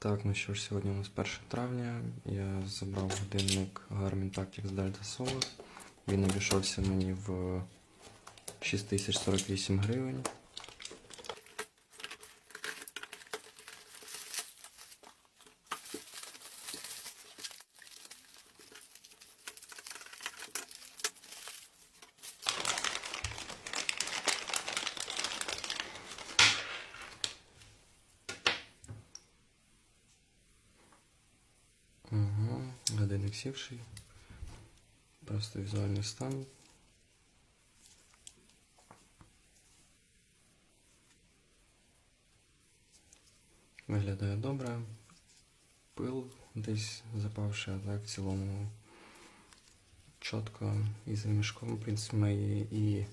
Так, ну що ж, сьогодні у нас 1 травня. Я забрав годинник Garmin Tactics Delta Solar. Він обійшовся мені в 6048 гривень. Угу. Годинник сівший. Просто візуальний стан. Виглядає добре. Пил десь запавши, а так в цілому чітко і за мішком, в принципі, мої і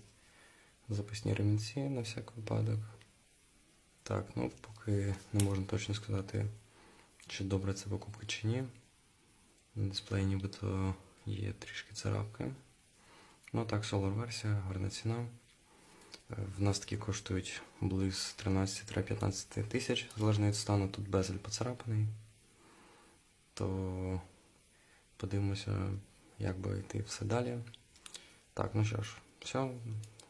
запасні ремінці на всяк випадок. Так, ну поки не можна точно сказати, чи добра це покупка чи ні. На дисплеї нібито є трішки царапки. Ну так, Solar версія, гарна ціна. Е, В нас такі коштують близько 13-15 тисяч, залежно від стану, тут безель поцарапаний. То подивимося, як би йти все далі. Так, ну що ж, все,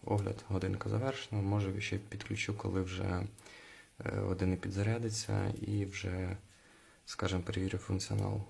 огляд годинка завершено. Може ще підключу, коли вже е, годинник підзарядиться і вже, скажімо, перевірю функціонал.